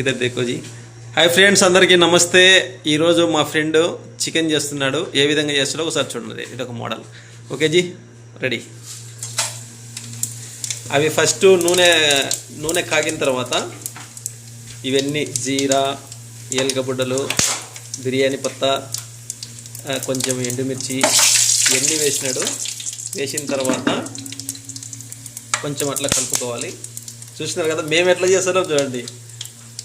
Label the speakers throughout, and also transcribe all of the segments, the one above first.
Speaker 1: ఇద్దరు దేకో G. Hi friends అందరికీ నమస్తే. ఈరోజు మా ఫ్రెండ్ చికెన్ చేస్తున్నాడు. ఏ విధంగా చేస్తాడో ఒకసారి చూడండి. ఇది ఒక మోడల్ ఓకే జీ? రెడీ అవి ఫస్ట్ నూనె నూనె కాగిన తర్వాత ఇవన్నీ జీరా ఏలకబుడ్డలు బిర్యానీ పత్తా కొంచెం ఎండుమిర్చి ఇవన్నీ వేసినాడు. వేసిన తర్వాత కొంచెం అట్లా కలుపుకోవాలి. చూసినారు కదా మేము ఎట్లా చేస్తారో చూడండి.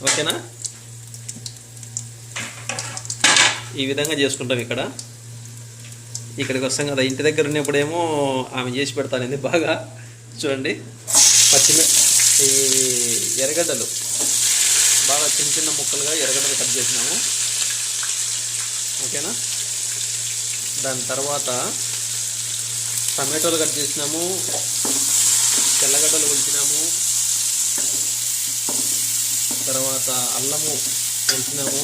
Speaker 1: ఓకేనా? ఈ విధంగా చేసుకుంటాం ఇక్కడ. ఇక్కడికి వస్తాం కదా. ఇంటి దగ్గర ఉన్నప్పుడేమో ఆమె చేసి పెడతానండి బాగా. చూడండి. పచ్చిమి ఈ ఎర్రగడ్డలు. బాగా చిన్న చిన్న ముక్కలుగా ఎర్రగడ్డలు కట్ చేసినాము. ఓకేనా? దాని తర్వాత టమాటోలు కట్ చేసినాము. తెల్లగడ్డలు కొలిచినాము. తర్వాత అల్లము కొలిచినాము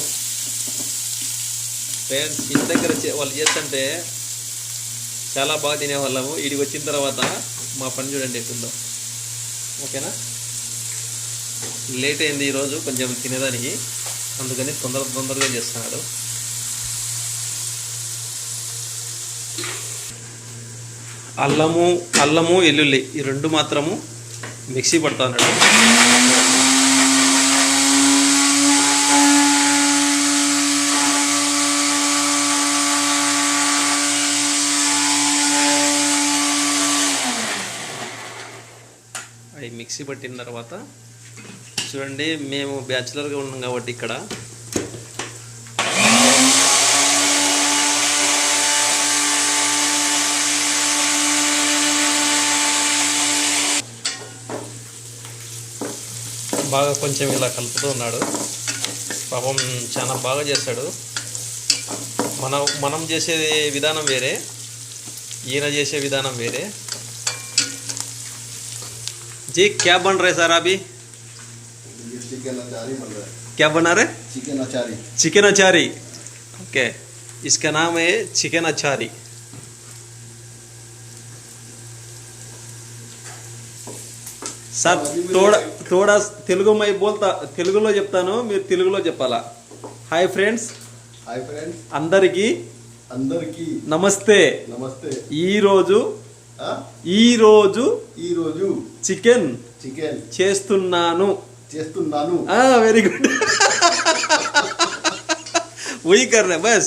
Speaker 1: ఫ్రెండ్స్ ఇంటి దగ్గర చే- వాళ్ళు చేస్తుంటే చాలా బాగా తినేవాళ్ళము. ఇడికి వచ్చిన తర్వాత మా పని చూడండి ఎట్టుందో ఓకేనా? లేట్ అయింది ఈరోజు కొంచెం తినేదానికి. అందుకని తొందర తొందరగా చేస్తున్నాడు. అల్లము అల్లము ఎల్లుల్లి ఈ రెండు మాత్రము మిక్సీ పడుతున్నాడు మిక్సీ పట్టిన తర్వాత చూడండి మేము బ్యాచులర్గా ఉన్నాం కాబట్టి ఇక్కడ. బాగా కొంచెం ఇలా కలుపుతూ ఉన్నాడు. పాపం చాలా బాగా చేస్తాడు. మనం మనం చేసే విధానం వేరే ఈయన చేసే విధానం వేరే. जी क्या बन रहे सर अभी
Speaker 2: ये चिकन अचारी बन रहा है
Speaker 1: क्या बना रहे
Speaker 2: चिकन अचारी
Speaker 1: चिकन अचारी ओके इसका नाम है चिकन अचारी సార్ తోడ తోడా తెలుగు మై బోల్తా తెలుగులో చెప్తాను మీరు తెలుగులో చెప్పాలా హాయ్ ఫ్రెండ్స్
Speaker 2: హాయ్ ఫ్రెండ్స్
Speaker 1: అందరికీ
Speaker 2: అందరికి
Speaker 1: నమస్తే
Speaker 2: నమస్తే
Speaker 1: ఈరోజు
Speaker 2: ఆ?
Speaker 1: ఈరోజు
Speaker 2: ఈరోజు
Speaker 1: చికెన్
Speaker 2: చికెన్
Speaker 1: చేస్తున్నాను
Speaker 2: చేస్తున్నాను
Speaker 1: वेरी गुड वही कर रहे हैं बस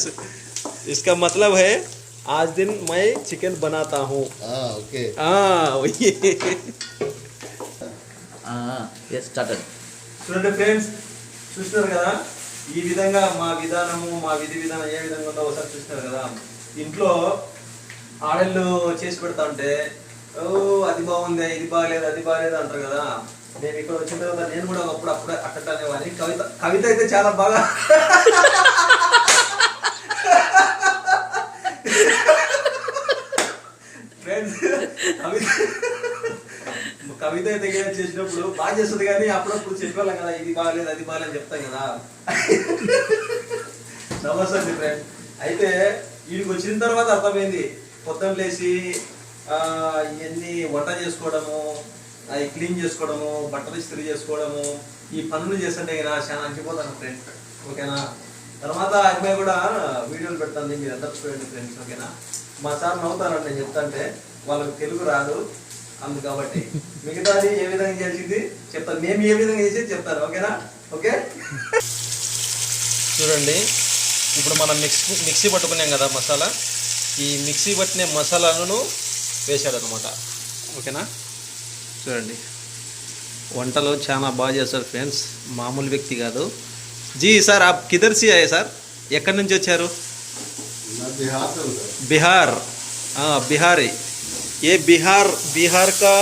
Speaker 1: इसका मतलब है आज दिन मैं चिकन बनाता हूँ
Speaker 2: ఆ, ఓకే
Speaker 1: हाँ वही
Speaker 3: ఎస్ స్టార్టెడ్
Speaker 1: చూడండి ఫ్రెండ్స్ చూస్తున్నారు కదా ఈ విధంగా మా విధానము మా విధి విధానం ఏ విధంగా ఉందో ఒకసారి చూస్తున్నారు కదా ఇంట్లో ఆడళ్ళు చేసి పెడతా ఉంటే ఓ అది బాగుంది ఇది బాగలేదు అది బాగలేదు అంటారు కదా. నేను ఇక్కడ వచ్చిన తర్వాత నేను కూడా ఒకప్పుడు అప్పుడే అట్టట కవిత కవిత అయితే చాలా బాగా ఫ్రెండ్స్ కవిత కవిత అయితే చేసినప్పుడు బాగా చేస్తుంది కానీ అప్పుడప్పుడు చెప్పేవాళ్ళం కదా ఇది బాగలేదు అది బాగలేదు చెప్తాం కదా. నమస్తే ఫ్రెండ్ అయితే వీడికి వచ్చిన తర్వాత అర్థమైంది. పొద్దున్న లేచి ఇవన్నీ వంట చేసుకోవడము అవి క్లీన్ చేసుకోవడము బట్టలు ఇస్త్రీ చేసుకోవడము ఈ పనులు చేస్తుంటే కదా చాలా అంచిపోతాను ఫ్రెండ్స్ ఓకేనా? తర్వాత అమ్మాయి కూడా వీడియోలు పెడుతుంది మీరు అందరూ చూడండి ఫ్రెండ్స్ ఓకేనా? మా సార్ నవ్వుతారండి నేను చెప్తాంటే వాళ్ళకి తెలుగు రాదు అందు కాబట్టి. మిగతాది ఏ విధంగా చేసింది చెప్తాను. మేము ఏ విధంగా చేసేది చెప్తాను ఓకేనా? ఓకే? చూడండి ఇప్పుడు మనం మిక్స్ మిక్సీ పట్టుకున్నాం కదా మసాలా. ఈ మిక్సీ పట్టిన మసాలాను వేశాడు అనమాట ఓకేనా? చూడండి. వంటలో చాలా బాగా చేస్తారు ఫ్రెండ్స్. మామూలు వ్యక్తి కాదు. జీ సార్ ఆ కిదర్ అయ్యా సార్? ఎక్కడి నుంచి వచ్చారు?
Speaker 2: బీహార్.
Speaker 1: బీహారి. ఏ బీహార్ బీహార్ కా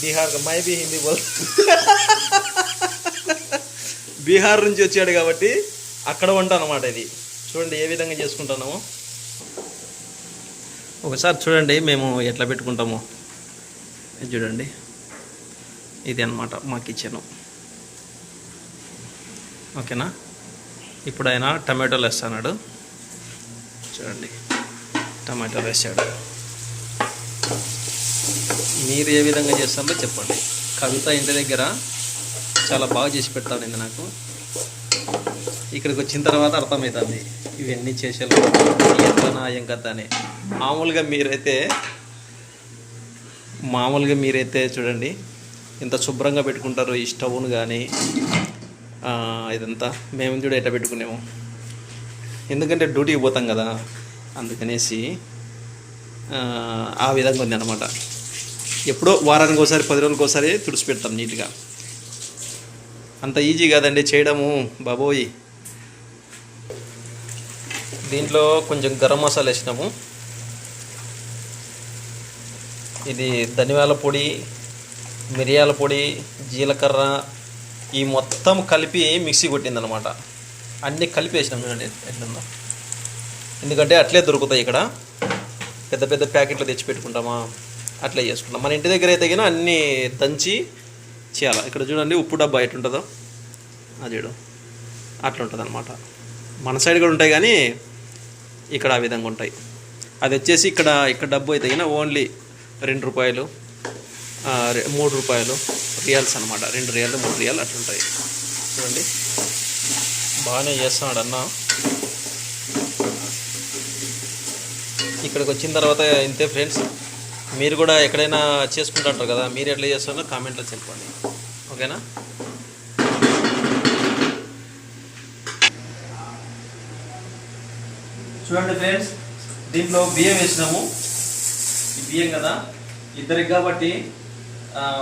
Speaker 1: బీహార్ కా మై బి హిందీ బోల్. బీహార్ నుంచి వచ్చాడు కాబట్టి అక్కడ వంట అనమాట ఇది. చూడండి ఏ విధంగా చేసుకుంటున్నామో. ఒకసారి చూడండి మేము ఎట్లా పెట్టుకుంటాము. చూడండి. ఇది అన్నమాట మా కిచెను ఓకేనా? ఇప్పుడు ఆయన టమాటోలు వేస్తున్నాడు చూడండి టమాటో వేసాడు మీరు ఏ విధంగా చేస్తారో చెప్పండి. కవిత ఇంటి దగ్గర చాలా బాగా చేసి పెడతాను నాకు. ఇక్కడికి వచ్చిన తర్వాత అర్థమవుతుంది. ఇవన్నీ చేసేలా ఎట్లనా నాయం కదా అని మామూలుగా మీరైతే మామూలుగా మీరైతే చూడండి ఇంత శుభ్రంగా పెట్టుకుంటారు ఈ స్టవ్ను కానీ ఇదంతా మేము చూడ ఎట్లా పెట్టుకునేము ఎందుకంటే డ్యూటీకి పోతాం కదా అందుకనేసి ఆ, ఆ విధంగా ఉంది అనమాట ఎప్పుడో వారానికి ఒకసారి పది రోజులకి ఒకసారి తుడిచి పెడతాం నీట్గా. అంత ఈజీ కాదండి చేయడము బాబోయ్. దీంట్లో కొంచెం గరం మసాలా వేసినాము. ఇది ధనియాల పొడి మిరియాల పొడి జీలకర్ర ఈ మొత్తం కలిపి మిక్సీ కొట్టిందనమాట అన్నీ కలిపి వేసినాం చూడండి ఎట్లుందో. ఎందుకంటే అట్లే దొరుకుతాయి ఇక్కడ. పెద్ద పెద్ద ప్యాకెట్లు తెచ్చి పెట్టుకుంటామా? అట్లే చేసుకుంటాం. మన ఇంటి దగ్గర అయితే అన్నీ దంచి చేయాలి. ఇక్కడ చూడండి ఉప్పు డబ్బా ఎట్లుంటుందో. అది చూడు అట్లా ఉంటుంది అనమాట మన సైడ్ కూడా ఉంటాయి కానీ ఇక్కడ ఆ విధంగా ఉంటాయి. అది వచ్చేసి ఇక్కడ ఇక్కడ డబ్బు అయితే అయినా ఓన్లీ రెండు రూపాయలు మూడు రూపాయలు రియల్స్ అనమాట రెండు రియల్ మూడు రియల్ అట్లుంటాయి చూడండి. బాగానే చేస్తున్నాడు అన్న. ఇక్కడికి వచ్చిన తర్వాత ఇంతే ఫ్రెండ్స్. మీరు కూడా ఎక్కడైనా చేసుకుంటుంటారు కదా మీరు ఎట్లా చేస్తారో కామెంట్లో చెప్పండి. ఓకేనా? చూడండి ఫ్రెండ్స్ దీంట్లో బియ్యం వేసినాము. ఈ బియ్యం కదా? ఇద్దరికి కాబట్టి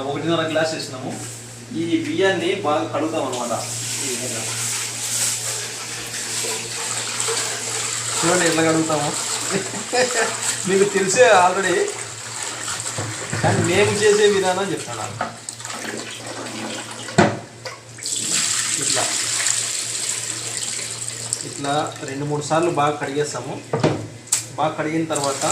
Speaker 1: ఒకటిన్నర గ్లాస్ వేసినాము. ఈ బియ్యాన్ని బాగా కడుగుతాం అనమాట ఈ విధంగా చూడండి ఎట్లా కడుగుతాము. మీకు తెలిసే ఆల్రెడీ. కానీ మేము చేసే విధానం చెప్తాను. ఇట్లా. ఇట్లా రెండు మూడు సార్లు బాగా కడిగేస్తాము. బాగా కడిగిన తర్వాత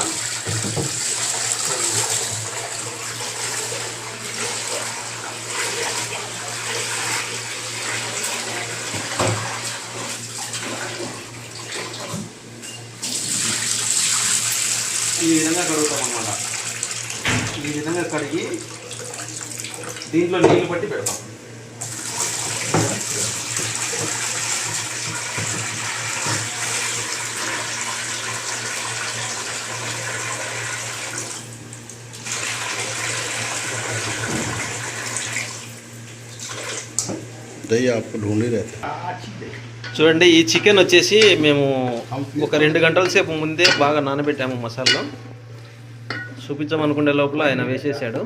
Speaker 1: ఈ విధంగా కడుగుతాం అన్నమాట ఈ విధంగా కడిగి దీంట్లో నీళ్ళు పట్టి పెడతాం.
Speaker 2: आपको ढूंढ ही रहते
Speaker 1: చూడండి ఈ చికెన్ వచ్చేసి మేము ఒక రెండు గంటల సేపు ముందే బాగా నానబెట్టాము మసాలా చూపించామనుకునే లోపల ఆయన వేసేసాడు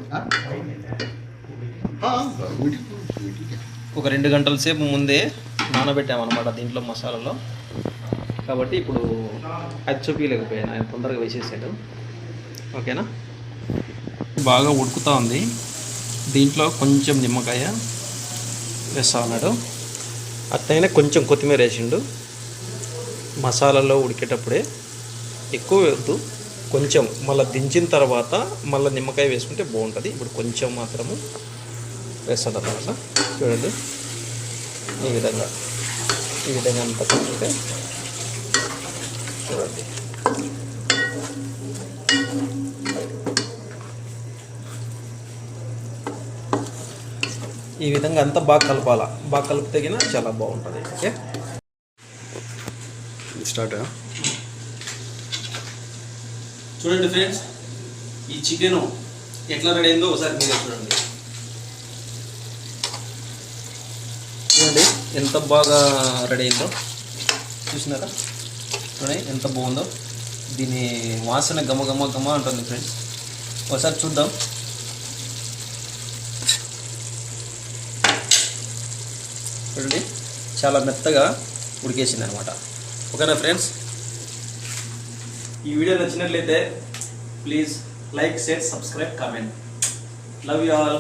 Speaker 2: हाँ
Speaker 1: ఒక రెండు గంటల సేపు ముందే నానబెట్టామన్నమాట దీంట్లో మసాలాలో కాబట్టి ఇప్పుడు అది చూపించలేకపోయాను ఆయన తొందరగా వేసేసాడు ఓకేనా బాగా ఉడుకుతూ ఉంది దీంట్లో కొంచెం నిమ్మకాయ వేస్తా ఉన్నాడు. అట్లయినా కొంచెం కొత్తిమీర వేసిండు. మసాలాలో ఉడికేటప్పుడే ఎక్కువ వేద్దు కొంచెం మళ్ళీ దించిన తర్వాత మళ్ళీ నిమ్మకాయ వేసుకుంటే బాగుంటుంది. ఇప్పుడు కొంచెం మాత్రము వేస్తాడు అన్నమాట చూడండి. ఈ విధంగా ఈ విధంగా అంతా చూడండి. ఈ విధంగా అంతా బాగా కలపాల? బాగా కలిపితేగిన చాలా బాగుంటుంది. ఓకే?
Speaker 2: స్టార్ట్
Speaker 1: చూడండి ఫ్రెండ్స్ ఈ చికెన్ ఎట్లా రెడీ అయిందో ఒకసారి మీరు చూడండి. చూడండి ఎంత బాగా రెడీ అయిందో. చూసినారా? చూడండి ఎంత బాగుందో. దీని వాసన గమ గమ గమ అంటుంది ఫ్రెండ్స్. ఒకసారి చూద్దాం. చూడండి. చాలా మెత్తగా ఉడికేసింది అనమాట ఓకేనా ఫ్రెండ్స్? ఈ వీడియో నచ్చినట్లయితే please like share subscribe comment. Love you all